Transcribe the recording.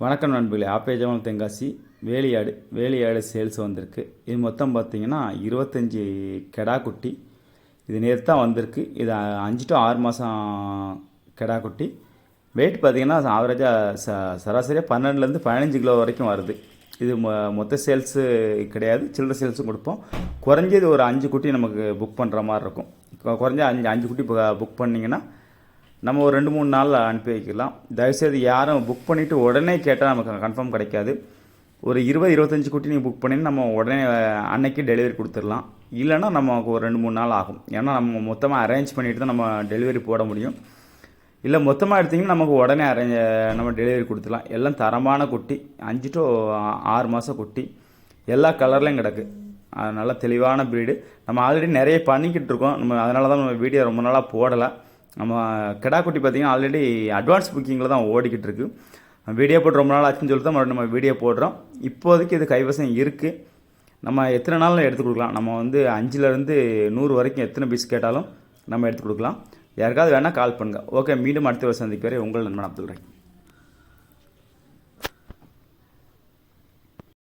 வணக்கம் நண்பர்களே ஆப்பேஜமல் தென்காசி வேலியாடு வேலியாடு சேல்ஸ் வந்திருக்கு. இது மொத்தம் பார்த்தீங்கன்னா இருபத்தஞ்சி கெடா குட்டி இது நேற்று தான் வந்திருக்கு. இது அஞ்சு டு ஆறு மாதம் கெடா குட்டி வெயிட் பார்த்தீங்கன்னா ஆவரேஜாக ச சராசரியாக பன்னெண்டுலேருந்து பதினஞ்சு கிலோ வரைக்கும் வருது. இது மொ மொத்த சேல்ஸு கிடையாது. சில்லற சேல்ஸும் கொடுப்போம். குறைஞ்சது ஒரு அஞ்சு குட்டி நமக்கு புக் பண்ணுற மாதிரி இருக்கும். குறைஞ்ச அஞ்சு அஞ்சு குட்டி புக் பண்ணிங்கன்னா நம்ம ஒரு ரெண்டு மூணு நாளில் அனுப்பி வைக்கலாம். தயவுசெய்து யாரும் புக் பண்ணிவிட்டு உடனே கேட்டால் நமக்கு கன்ஃபார்ம் கிடைக்காது. ஒரு இருபது இருபத்தஞ்சு குட்டி நீங்கள் புக் பண்ணி நம்ம உடனே அன்னைக்கு டெலிவரி கொடுத்துடலாம். இல்லைன்னா நமக்கு ஒரு ரெண்டு மூணு நாள் ஆகும். ஏன்னா நம்ம மொத்தமாக அரேஞ்ச் பண்ணிட்டு தான் நம்ம டெலிவரி போட முடியும். இல்லை மொத்தமாக எடுத்திங்கன்னா நமக்கு உடனே அரேஞ்ச் நம்ம டெலிவரி கொடுத்துடலாம். எல்லாம் தரமான குட்டி. அஞ்சு டு ஆறு மாதம் குட்டி. எல்லா கலர்லேயும் கிடக்கு. அது நல்ல தெளிவான ப்ரீடு நம்ம ஆல்ரெடி நிறைய பண்ணிக்கிட்டு இருக்கோம். நம்ம அதனால தான் நம்ம வீடியோ ரொம்ப நாளாக போடலை. நம்ம கிடாக்குட்டி பார்த்தீங்கன்னா பார்த்திங்கன்னா ஆல்ரெடி அட்வான்ஸ் புக்கிங்கில் தான் ஓடிக்கிட்டு இருக்கு வீடியோ போட்டு ரொம்ப நாள் ஆச்சுன்னு சொல்லிட்டு தான் மறுபடியும் நம்ம வீடியோ போடுறோம். இப்போதைக்கு இது கைவசம் இருக்குது நம்ம எத்தனை நாளில் எடுத்து கொடுக்கலாம்? நம்ம வந்து அஞ்சுலேருந்து நூறு வரைக்கும் எத்தனை பீஸ் கேட்டாலும் நம்ம எடுத்து கொடுக்கலாம். யாருக்காவது வேணால் கால் பண்ணுங்கள் ஓகே மீண்டும் அடுத்த வருஷம் சந்திக்கு வரை உங்கள் நண்பன் அப்துல் ரஹீம்